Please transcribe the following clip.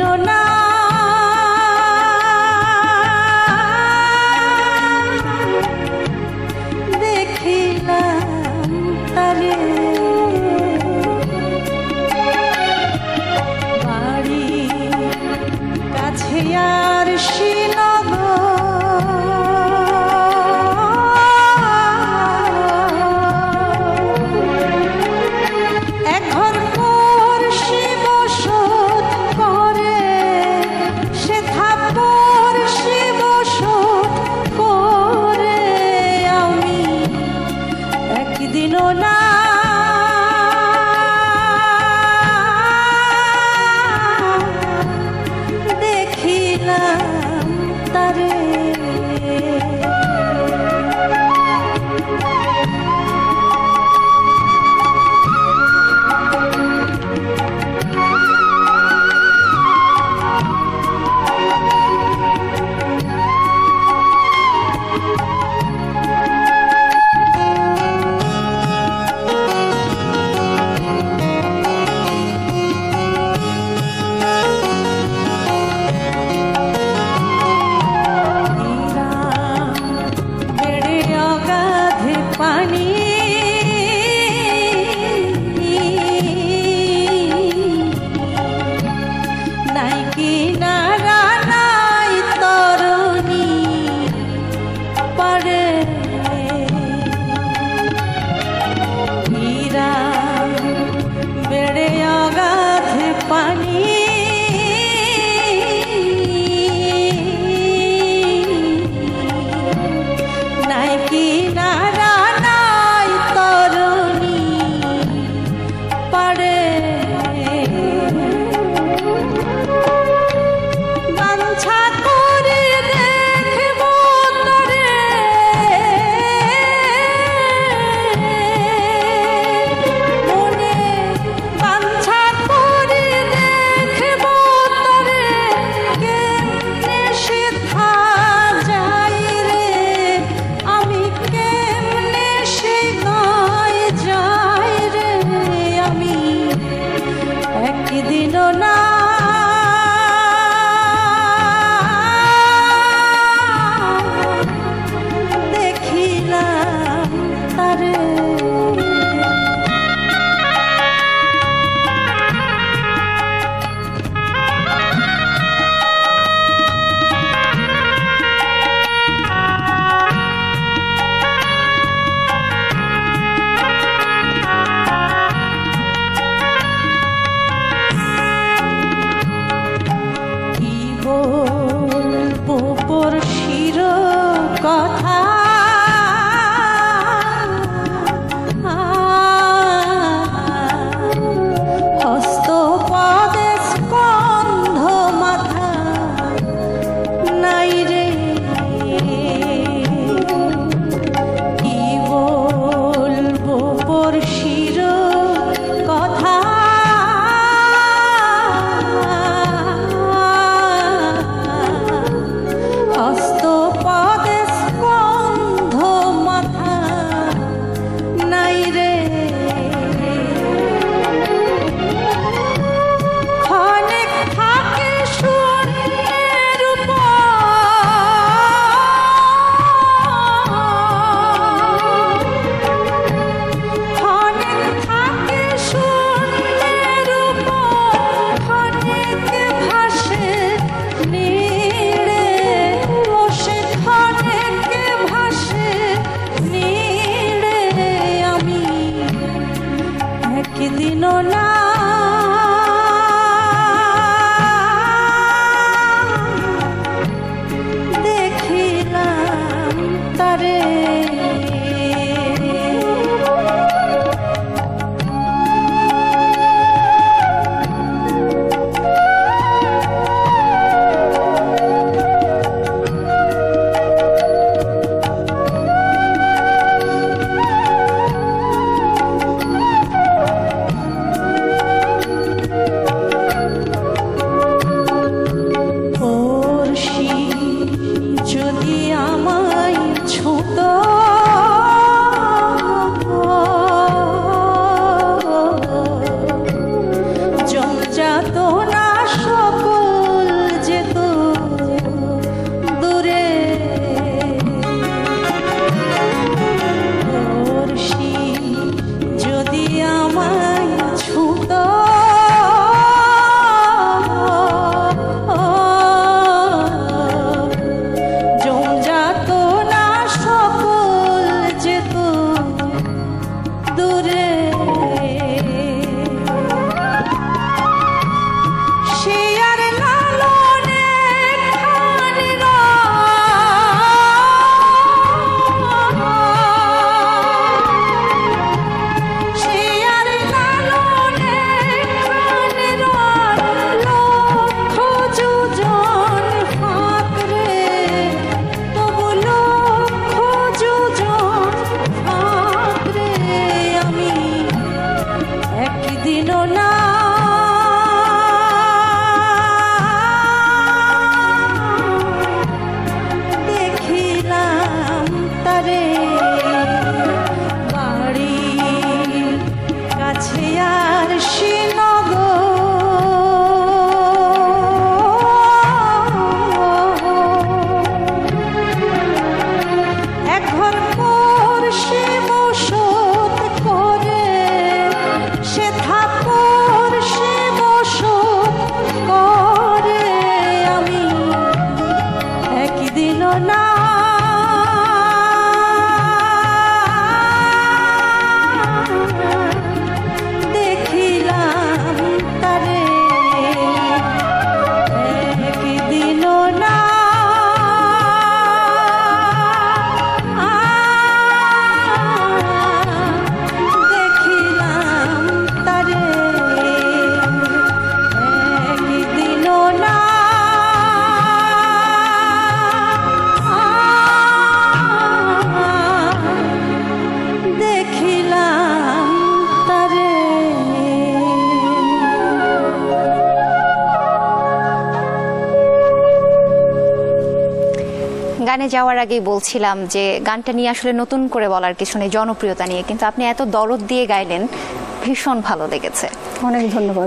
একদিনও না একদিনও না গানে যাওয়ার আগেই বলছিলাম যে গানটা নিয়ে আসলে নতুন করে বলার কিছু নেই, জনপ্রিয়তা নিয়ে। কিন্তু আপনি এত দরদ দিয়ে গাইলেন, ভীষণ ভালো লেগেছে। অনেক ধন্যবাদ।